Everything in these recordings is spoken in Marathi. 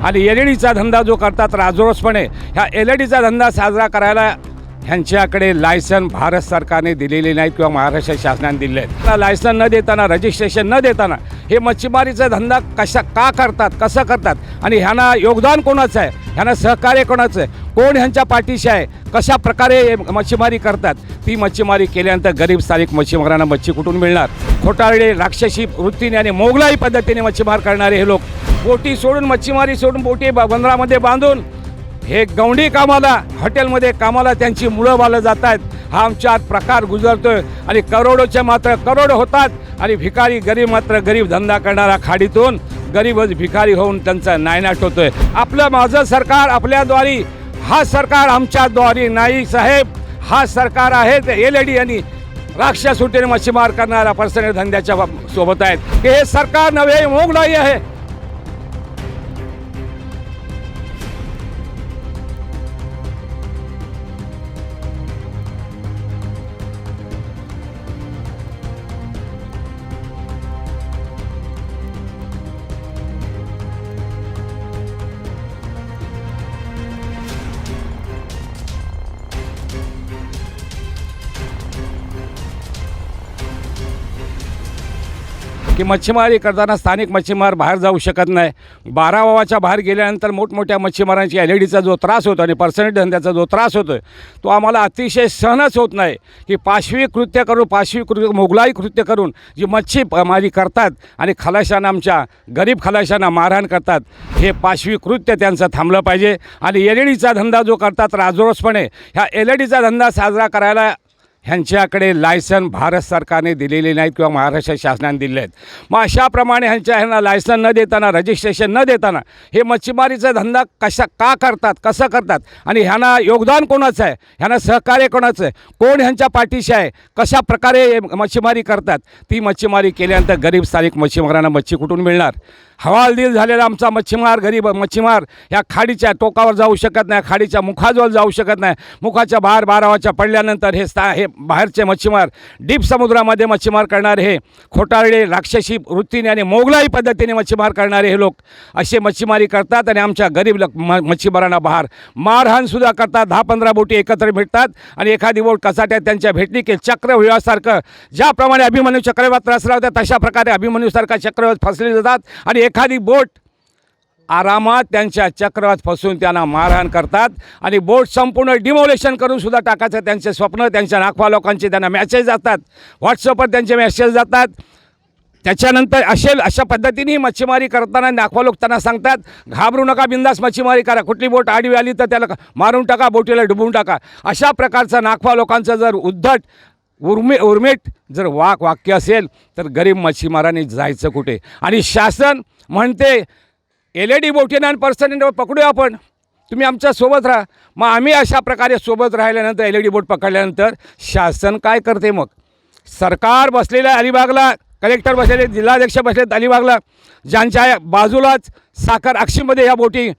आणि एल ई डीचा धंदा जो करतात राजरोसपणे ह्या एल ई डीचा धंदा साजरा करायला ह्यांच्याकडे लायसन भारत सरकारने दिलेले नाहीत किंवा महाराष्ट्र शासनाने दिले आहेत. लायसन न देताना रजिस्ट्रेशन न देताना हे मच्छीमारीचा धंदा कशा का करतात कसं करतात आणि ह्यांना योगदान कोणाचं आहे? ह्यांना सहकार्य कोणाचं आहे? कोण ह्यांच्या पाठीशी आहे? कशा प्रकारे मच्छीमारी करतात? ती मच्छीमारी केल्यानंतर गरीब स्थानिक मच्छीमारांना मच्छी कुठून मिळणार? खोटारडे राक्षसी वृत्तीने आणि मोगलाई पद्धतीने मच्छीमार करणारे हे लोक बोटी सोडून मच्छीमारी सोडून बोटी ब- बंदरामध्ये बांधून हे गवंडी कामाला हॉटेलमध्ये कामाला त्यांची मुळं बालं जात आहेत हा आमच्यात प्रकार गुजरतोय आणि करोडोच्या मात्र करोड होतात आणि भिकारी गरीब मात्र गरीब धंदा करणारा खाडीतून गरीबच भिकारी होऊन त्यांचा नायनाट होतोय आपलं माझं सरकार आपल्याद्वारी हा सरकार आमच्याद्वारी नाही साहेब. हा सरकार आहे ते एल डी आणि राक्षस सुटीने मच्छीमार करणारा पर्सनल धंद्याच्या सोबत आहेत. की हे सरकार नव्हे मोगलाई आहे. की मच्छीमारी करताना स्थानिक मच्छीमार बाहेर जाऊ शकत नाही. बारा वावाच्या बाहेर गेल्यानंतर मोठमोठ्या मच्छीमारांची एल ई डीचा जो त्रास होतो आणि पर्सनल धंद्याचा जो त्रास होतो तो आम्हाला अतिशय सहनच होत नाही. की पाशवी कृत्य करून पाशवी कृत्य मोगलाई कृत्य करून जी मच्छी मारी करतात आणि खलाशांना आमच्या गरीब खलाशांना मारहाण करतात हे पाशवी कृत्य त्यांचं थांबलं पाहिजे. आणि एल ई डीचा धंदा जो करतात राजरोसपणे ह्या एल ई डीचा धंदा साजरा करायला ह्यांच्याकडे लायसन भारत सरकारने दिलेले नाहीत किंवा महाराष्ट्र शासनाने दिले आहेत. मग अशाप्रमाणे ह्यांच्या ह्यांना लायसन न देताना रजिस्ट्रेशन न देताना हे मच्छीमारीचा धंदा कशा का करतात कसं करतात आणि ह्यांना योगदान कोणाचं आहे? ह्यांना सहकार्य कोणाचं आहे? कोण ह्यांच्या पाठीशी आहे? कशा प्रकारे मच्छीमारी करतात? ती मच्छीमारी केल्यानंतर गरीब स्थानिक मच्छीमारांना मच्छी कुठून मिळणार? हवालदिल झालेला आमचा मच्छीमार गरीब मच्छीमार ह्या खाडीच्या टोकावर जाऊ शकत नाही खाडीच्या मुखाजवळ जाऊ शकत नाही. मुखाच्या बाहेर बारावाच्या पडल्यानंतर हे स्था हे बाहेरचे मच्छीमार डीप समुद्रामध्ये मच्छीमार करणारे हे खोटारडे राक्षसी वृत्तीने आणि मोगलाई पद्धतीने मच्छीमार करणारे हे लोक असे मच्छीमारी करतात आणि आमच्या गरीब लोक म मच्छीमारांना बाहेर मारहाणसुद्धा करतात. दहा पंधरा बोटी एकत्र भेटतात आणि एखादी बोट कसाट्यात त्यांच्या भेटली की चक्रव्यूहासारखं ज्याप्रमाणे अभिमन्यू चक्रवात त्रासला होत्या तशा प्रकारे अभिमन्यूसारखा चक्रवात फसले जातात आणि एखादी बोट आरामात त्यांच्या चक्रात फसून त्यांना मारहाण करतात आणि बोट संपूर्ण डिमोलेशन करून सुद्धा टाकायचं. त्यांचे स्वप्न त्यांच्या नाखवा लोकांचे त्यांना मॅसेज जातात. व्हॉट्सअपवर त्यांचे मेसेज जातात. त्याच्यानंतर असे अशा पद्धतीने मच्छीमारी करताना नाखवा लोक त्यांना सांगतात घाबरू नका बिंदास मच्छीमारी करा. कुठली बोट आडवी आली तर त्याला मारून टाका बोटीला डुबवून टाका. अशा प्रकारचं नाखवा लोकांचं जर उद्धट उर्मे उर्मेट. जर वाक वाक्य असेल तर गरीब मच्छीमारांनी जायचं कुठे? आणि शासन म्हणते एल ई डी बोटीनं आणि पर्सनल पकडूया आपण. तुम्ही आमच्यासोबत राहा. मग आम्ही अशा प्रकारे सोबत राहिल्यानंतर एल ई डी बोट पकडल्यानंतर शासन काय करते मग? सरकार बसलेलं आहे अलिबागला कलेक्टर बसलेले जिल्हाध्यक्ष बसलेत अलिबागला. ज्यांच्या बाजूलाच साखर अक्षीमध्ये ह्या बोटी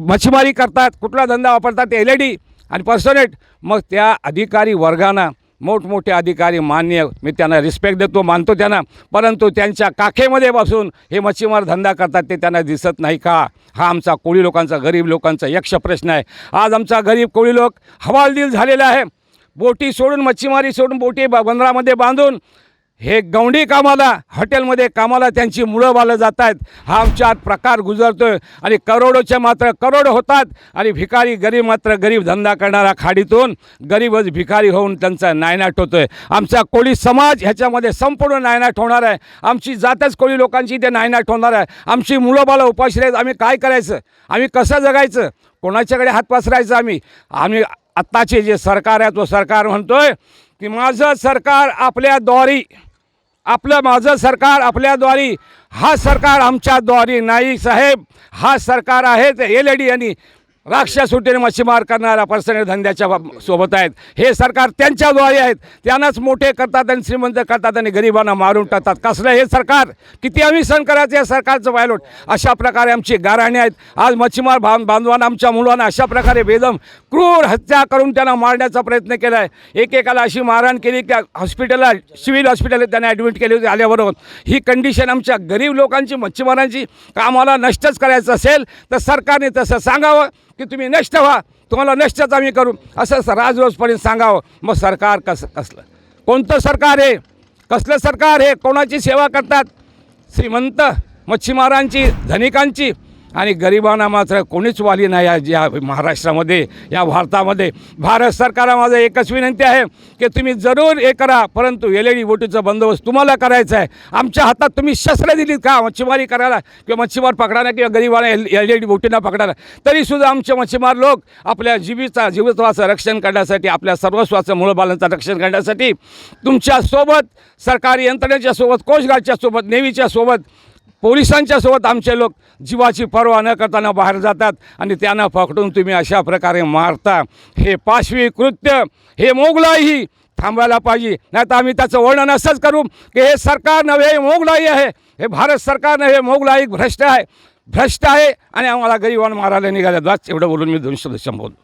मच्छीमारी करतात कुठला धंदा वापरतात एल ई डी आणि पर्सनेट मग त्या अधिकारी वर्गांना मोठमोठे अधिकारी मान्य मी त्यांना रिस्पेक्ट देतो मानतो त्यांना. परंतु त्यांच्या काखेमध्ये बसून हे मच्छीमार धंदा करतात ते त्यांना दिसत नाही का? हा आमचा कोळी लोकांचा गरीब लोकांचा यक्ष प्रश्न आहे. आज आमचा गरीब कोळी लोक हवालदिल झालेला आहे. बोटी सोडून मच्छीमारी सोडून बोटी बंदरामध्ये बांधून हे गवंडी कामाला हॉटेलमध्ये कामाला त्यांची मुळं बालं जात आहेत हा आमच्यात प्रकार गुजरतोय आणि करोडोचे मात्र करोड होतात आणि भिकारी गरीब मात्र गरीब धंदा करणारा खाडीतून गरीबच भिकारी होऊन त्यांचा नायनाट होतोय. आमचा कोळी समाज ह्याच्यामध्ये संपूर्ण नायनाट होणार आहे. आमची जातच कोळी लोकांची ते नायनाट होणार आहे. आमची मुळं बालं उपाशी राहायचं. आम्ही काय करायचं? आम्ही कसं जगायचं? कोणाच्याकडे हात पसरायचं आम्ही? आम्ही आत्ताचे जे सरकार आहे तो सरकार म्हणतोय की माझं सरकार आपल्याद्वारी आपलं माझं सरकार आपल्याद्वारी हा सरकार आमच्याद्वारी नाही साहेब. हा सरकार आहे ते एल ई डी आणि राक्षस सुटीने मच्छीमार करणारा पर्सने धंद्याच्या सोबत आहेत. हे सरकार त्यांच्याद्वारे आहेत. त्यांनाच मोठे करतात आणि श्रीमंत करतात आणि गरिबांना मारून टाकतात. कसलं हे सरकार? किती आम्ही सण करायचं या सरकारचं पायलोट? अशा प्रकारे आमची गाराणे आहेत. आज मच्छीमार बां बांधवांना आमच्या मुलांना अशा प्रकारे बेदम क्रूर हत्या करून त्यांना मारण्याचा प्रयत्न केला आहे एकेकाला अशी मारहाण केली की हॉस्पिटलला सिव्हिल हॉस्पिटल त्यांना ॲडमिट केली होती आल्याबरोबर ही कंडिशन आमच्या गरीब लोकांची मच्छीमारांची कामाला नष्टच करायचं असेल तर सरकारने तसं सांगावं की तुम्ही नष्ट व्हा. तुम्हाला नष्टच आम्ही करू. असं राजरोजपर्यंत सांगावं. मग सरकार कसं कसलं? कोणतं सरकार आहे कसलं सरकार हे? कोणाची सेवा करतात? श्रीमंत मच्छीमारांची धनिकांची आणि गरिबांना मात्र कोणीच वाली नाही या या महाराष्ट्रामध्ये या भारतामध्ये. भारत सरकारला माझं एकच विनंती आहे की तुम्ही जरूर हे करा परंतु एल ई डी बोटीचा बंदोबस्त तुम्हाला करायचा आहे. आमच्या हातात तुम्ही शस्त्र दिलीत का? मच्छीमारी करायला किंवा मच्छीमार पकडायला किंवा गरिबांना एल एल ई डी बोटींना पकडायला. तरीसुद्धा आमचे मच्छीमार लोक आपल्या जीवीचा जीवत्वाचं रक्षण करण्यासाठी आपल्या सर्वस्वाचं मूळबालांचं रक्षण करण्यासाठी तुमच्यासोबत सरकारी यंत्रणेच्या सोबत कोस्टगार्डच्या सोबत नेव्हीच्या सोबत पोलिसांच्या सोबत आमचे लोक जीवाची पर्वा न करताना बाहेर जातात आणि त्यांना पकडून तुम्ही अशा प्रकारे मारता. हे पाशवी कृत्य हे मोगलाही थांबायला पाहिजे. नाही तर आम्ही त्याचं वर्णन असंच करू की हे सरकार नव्हे हे मोगलाई आहे. हे भारत सरकार नव्हे मोगलाई भ्रष्ट आहे. भ्रष्ट आहे आणि आम्हाला गरिबांना मारायला निघाल्या एवढं बोलून मी दोन शब्द संबोधलो